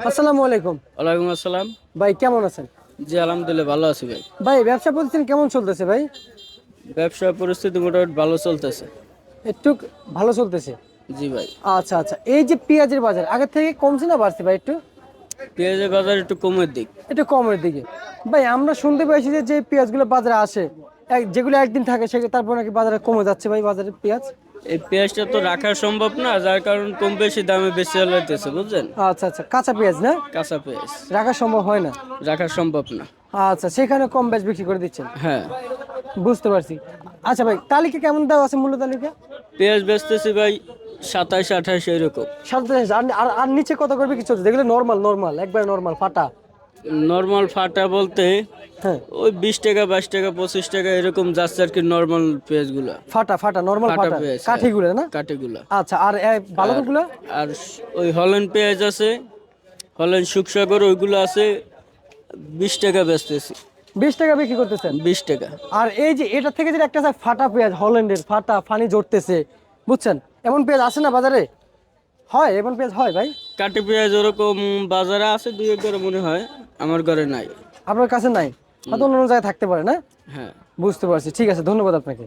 আসসালামু আলাইকুম। ওয়ালাইকুম আসসালাম। ভাই কেমন আছেন? জি আলহামদুলিল্লাহ ভালো আছি ভাই। ভাই ব্যবসা প্রতিষ্ঠান কেমন চলতেছে ভাই? ব্যবসা পরিস্থিতি মোটামুটি ভালো চলতেছে। একটু ভালো চলতেছে? জি ভাই। আচ্ছা আচ্ছা। এই যে পেঁয়াজের বাজার আগের থেকে কমছে না বাড়ছে ভাই একটু? পেঁয়াজের বাজার একটু কমের দিক। একটু কমের দিকে। ভাই আমরা শুনতে পেয়েছি যে যে পেঁয়াজগুলো বাজারে আসে এক- যেগুলো একদিন থাকে সেগুলো তারপর নাকি বাজারে কমে যাচ্ছে ভাই বাজারে পেঁয়াজ। এই পেঁয়াজটা তো রাখা সম্ভব না যার কারণ কম বেশি দামে বেশি হইতেছে বুঝছেন? আচ্ছা আচ্ছা কাঁচা পেঁয়াজ না? কাঁচা পেঁয়াজ। রাখা সম্ভব হয় না? রাখা সম্ভব না। আচ্ছা সেখানে কম বেশ বিক্রি করে দিচ্ছেন? হ্যাঁ। বুঝতে পারছি। আচ্ছা ভাই তালিকা কেমন দেওয়া আছে মূল্য তালিকা? পেঁয়াজ বেচতেছি ভাই সাতাইশ আঠাইশ এইরকম সাতচল্লিশ আর আর- আর নিচে কত করে বিক্রি চলছে? যেগুলো নর্মাল নর্মাল একবার নর্মাল ফাটা। নর্মাল ফাটা বলতে হ্যাঁ। ওই বিশ টাকা বাইশ টাকা পঁচিশ টাকা এরকম যাচ্ছে আর কি নর্মাল পেঁয়াজগুলো। ফাটা ফাটা নর্মাল ফাটা পেঁয়াজ, কাঠিগুলো না? কাটেগুলা আচ্ছা আর বালকগুলো আর ওই হলেন পেঁয়াজ আছে হলেন সুখসাগর ওইগুলো আছে বিশ টাকা বেচতেছি। বিশ টাকা বিক্রি করতেছেন? বিশ টাকা। আর এই যে এটা থেকে যেটা একটা আছে ফাটা পেঁয়াজ হল্যান্ডের ফাটা ফানি জড়তেছে বুঝছেন? এমন পেঁয়াজ আছে না বাজারে? হয় এমন পেঁয়াজ হয় ভাই? কাটি পেঁয়াজ ওরকম বাজারে আছে দুই এক ঘরে মনে হয়। আমার ঘরে নাই। আপনার কাছে নাই? হয়তো অন্য অন্য জায়গায় থাকতে পারে না? হ্যাঁ। বুঝতে পারছি। ঠিক আছে ধন্যবাদ আপনাকে।